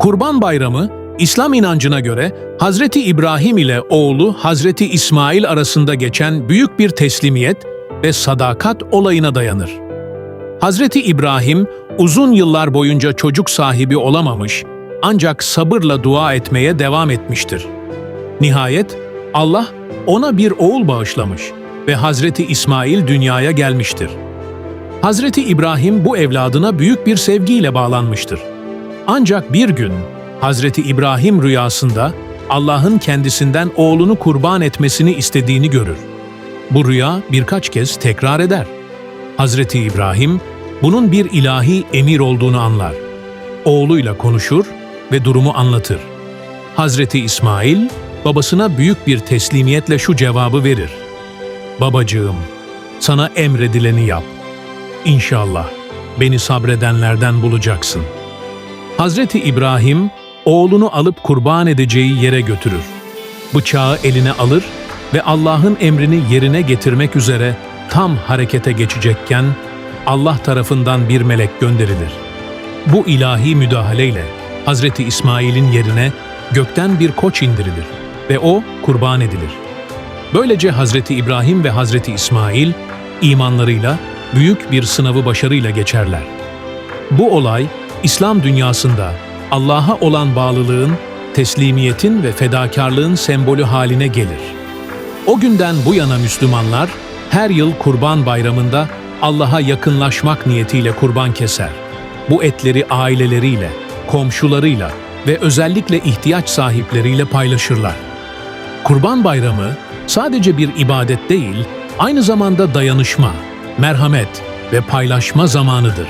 Kurban Bayramı, İslam inancına göre Hazreti İbrahim ile oğlu Hazreti İsmail arasında geçen büyük bir teslimiyet ve sadakat olayına dayanır. Hazreti İbrahim uzun yıllar boyunca çocuk sahibi olamamış ancak sabırla dua etmeye devam etmiştir. Nihayet Allah ona bir oğul bağışlamış ve Hazreti İsmail dünyaya gelmiştir. Hazreti İbrahim bu evladına büyük bir sevgiyle bağlanmıştır. Ancak bir gün Hazreti İbrahim rüyasında Allah'ın kendisinden oğlunu kurban etmesini istediğini görür. Bu rüya birkaç kez tekrar eder. Hazreti İbrahim bunun bir ilahi emir olduğunu anlar. Oğluyla konuşur ve durumu anlatır. Hazreti İsmail babasına büyük bir teslimiyetle şu cevabı verir. Babacığım, sana emredileni yap. İnşallah beni sabredenlerden bulacaksın. Hazreti İbrahim oğlunu alıp kurban edeceği yere götürür. Bıçağı eline alır ve Allah'ın emrini yerine getirmek üzere tam harekete geçecekken Allah tarafından bir melek gönderilir. Bu ilahi müdahaleyle Hazreti İsmail'in yerine gökten bir koç indirilir ve o kurban edilir. Böylece Hazreti İbrahim ve Hazreti İsmail imanlarıyla büyük bir sınavı başarıyla geçerler. Bu olay İslam dünyasında Allah'a olan bağlılığın, teslimiyetin ve fedakarlığın sembolü haline gelir. O günden bu yana Müslümanlar her yıl Kurban Bayramı'nda Allah'a yakınlaşmak niyetiyle kurban keser. Bu etleri aileleriyle, komşularıyla ve özellikle ihtiyaç sahipleriyle paylaşırlar. Kurban Bayramı sadece bir ibadet değil, aynı zamanda dayanışma, merhamet ve paylaşma zamanıdır.